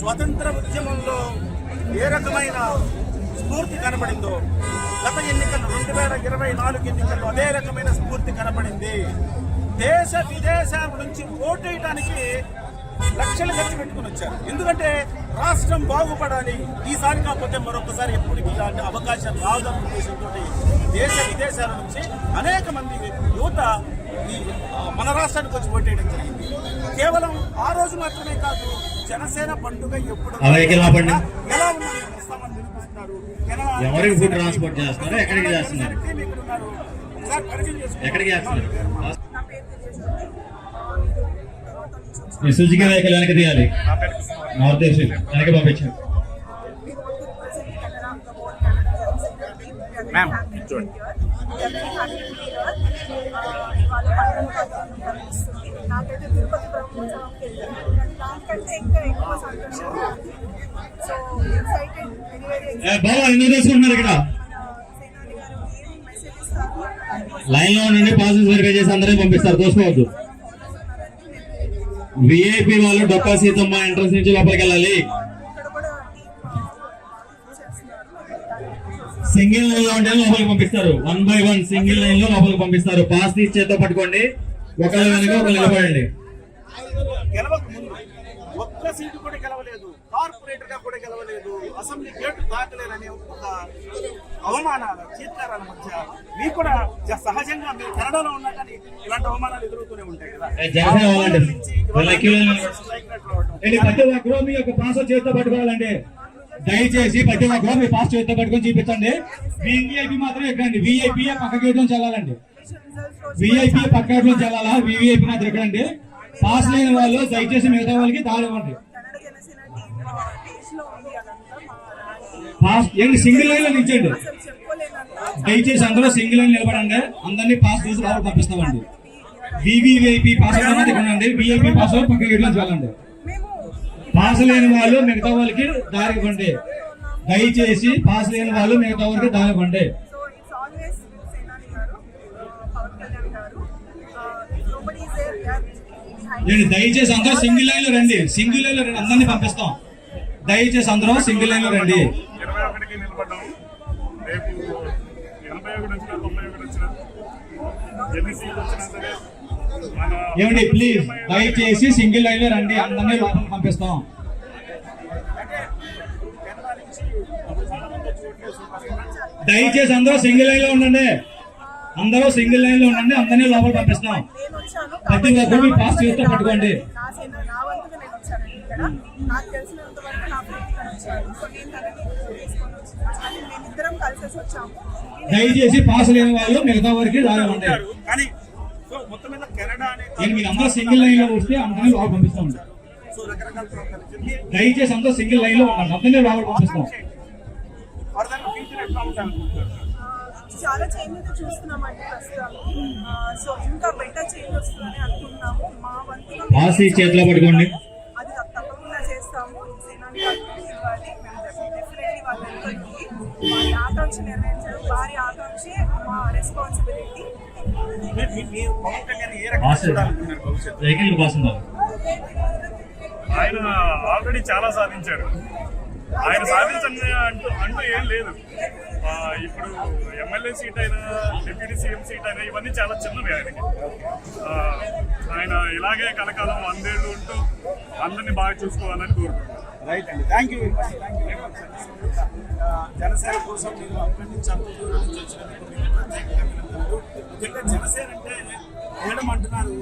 స్వతంత్ర ఉద్యమంలో ఏ రకమైన స్ఫూర్తి కనబడిందో గత ఎన్నికలు రెండు వేల ఇరవై నాలుగు ఎన్నికల్లో అదే రకమైన స్ఫూర్తి కనబడింది. దేశ విదేశాల నుంచి ఓటేయడానికి లక్షలు ఖర్చు పెట్టుకుని వచ్చారు. ఎందుకంటే రాష్ట్రం బాగుపడాలి ఈసారి కాకపోతే మరొకసారి ఎప్పటికీ ఇలాంటి అవకాశం రావడం ఉద్దేశంతో దేశ విదేశాల నుంచి అనేక మంది యువత ఈ మన రాష్ట్రానికి వచ్చి ఓటేయడం జరిగింది. కేవలం ఆ రోజు మాత్రమే కాదు జనసేన పండుగ ఎప్పుడు ఆ వెహికల్ ఆపండి. ఎలా ఉన్నా మేము వస్తామని నిరూపిస్తున్నారు కెనడా ఎవరికి ఫుడ్ ట్రాన్స్పోర్ట్ చేస్తున్నారు? ఎక్కడికి చేస్తున్నారు? టీం ఇక్కడ ఉన్నారు. ఒకసారి పరిచయం చేసుకోండి. ఎక్కడికి చేస్తున్నారు నా పేరు తెలియజేస్తుంది తర్వాత నుంచి వచ్చాను ఈ సుజుకి వెహికల్ వెనక తీయాలి నార్త్ ఈస్ట్ వెనక పంపించారు We want to represent Canada, the whole Canada Geneseo team. We are very Ma'am, happy to be here. We are very happy to be here. Uh, ఇవాళ పండుగ వాతావరణం కనిపిస్తుంది నాకైతే తిరుపతి ఏ, బాబా ఎందుకు తీసుకుంటున్నారు ఇక్కడ? లైన్లో నుండి పాసెస్ వెరిఫై చేసి అందరినీ పంపిస్తారు చూసుకోవద్దు విఐపి వాళ్ళు డొక్కా సీతమ్మ ఎంట్రన్స్ నుంచి లోపలికి వెళ్ళాలి. సింగిల్ లైన్లో ఉంటే లోపలికి పంపిస్తారు. వన్ బై వన్ సింగిల్ లైన్లో లోపలికి పంపిస్తారు. పాస్ తీసి చేత్తో పట్టుకోండి. ఒకళ్ళు వెనక ఒకళ్ళు నిలబడండి. గెలవక ముందు ఒక్క సీటు కూడా గెలవలేదు. కార్పొరేటర్గా కూడా గెలవలేదు. అసెంబ్లీ గేటు దాటలేరనే ఒక అవమానాలు చీత్కారాల మధ్య మీకు కూడా సహజంగా మీరు కన్నడలో ఉన్నా కానీ ఇలాంటి అవమానాలు ఎదురవుతూనే ఉంటాయి కదా. ప్రతి ఒక్కరు మీ యొక్క చేతితో పట్టుకోవాలండి దయచేసి ప్రతి ఒక్కరు మీ పాస్ చేతితో పట్టుకొని చూపించండి. విఐపి మాత్రం ఎక్కడండి? విఐపి పక్క గేట్ నుంచి వెళ్ళాలండి విఐపి పక్క గేట్ నుంచి వెళ్ళాలా విఐపి మాత్రం ఎక్కడండి? పాస్ లేని వాళ్ళు దయచేసి మిగతా వాళ్ళకి దారి పాస్ ఏంటి సింగిల్ లైన్లో నిలిచండి. దయచేసి అందరూ సింగిల్ లైన్ నిలబడండి. అందరినీ పాస్ చేసి లోపలికి పంపిస్తామండి? వివిఐపి పాస్ ఇక్కడ ఉండండి విఐపి పాస్ పక్క గేట్ వెళ్ళండి పాస్ లేని వాళ్ళు మిగతా వాళ్ళకి దారి ఇవ్వండి. దయచేసి పాస్ లేని వాళ్ళు మిగతా వాళ్ళకి దారి ఇవ్వండి. నేను దయచేసి అందరూ సింగిల్ లైన్లో రండి. సింగిల్ లైన్లో రండి. అందరినీ పంపిస్తాం. దయచేసి అందరూ సింగిల్ లైన్లో రండి ఏమండి ప్లీజ్ దయచేసి సింగిల్ లైన్లో రండి. అందరినీ లోపలికి పంపిస్తాం. దయచేసి అందరూ సింగిల్ లైన్లో ఉండండి. అందరూ సింగిల్ లైన్లో ఉండండి అందరినీ లోపలికి పంపిస్తాం ప్రతి ఒక్కరు మీ పాస్ చేతితో పట్టుకోండి. దయచేసి పాస్ లేని వాళ్ళు మిగతా వారికి దారి ఉంటారు. కానీ సో మొత్తం మీద కెనడా అనే నేను మీరు అందరూ సింగిల్ లైన్లో వస్తే అందరినీ లోపలికి పంపిస్తాం దయచేసి అందరూ సింగిల్ లైన్లో ఉండండి. అందరినీ లోపలికి పంపిస్తాం. చాలా చేంజ్ అయితే చూస్తున్నామండి ప్రస్తుతానికి. సో ఇంకా బెటర్ చేంజ్ వస్తుందని అనుకుంటున్నాము. మా వంతుగా పట్టుకోండి అది తప్పకుండా చేస్తాము. సేనాని ఇవ్వాలి. మేము డెఫినెట్లీ వాళ్ళ వెనుకకి వారి ఆకాంక్ష నెరవేర్చడం వారి ఆకాంక్ష మా రెస్పాన్సిబిలిటీ ఆయన ఆల్రెడీ చాలా సాధించాడు ఆయన సాధించని అంటూ అంటూ ఏం లేదు. ఇప్పుడు ఎమ్మెల్యే సీట్ అయినా డిప్యూటీ సీఎం సీట్ అయినా ఇవన్నీ చాలా చిన్నవి ఆయనకి. ఆయన ఇలాగే కనకాలం వందేళ్ళు ఉంటూ అందరినీ బాగా చూసుకోవాలని కోరుకుంటున్నాను. థ్యాంక్ యూ జనసేన కోసం మీరు అక్కడి నుంచి అంత దూరం నుంచి వచ్చినందుకు ప్రత్యేకంగా జనసేన అంటే ఏడమంటున్నారు.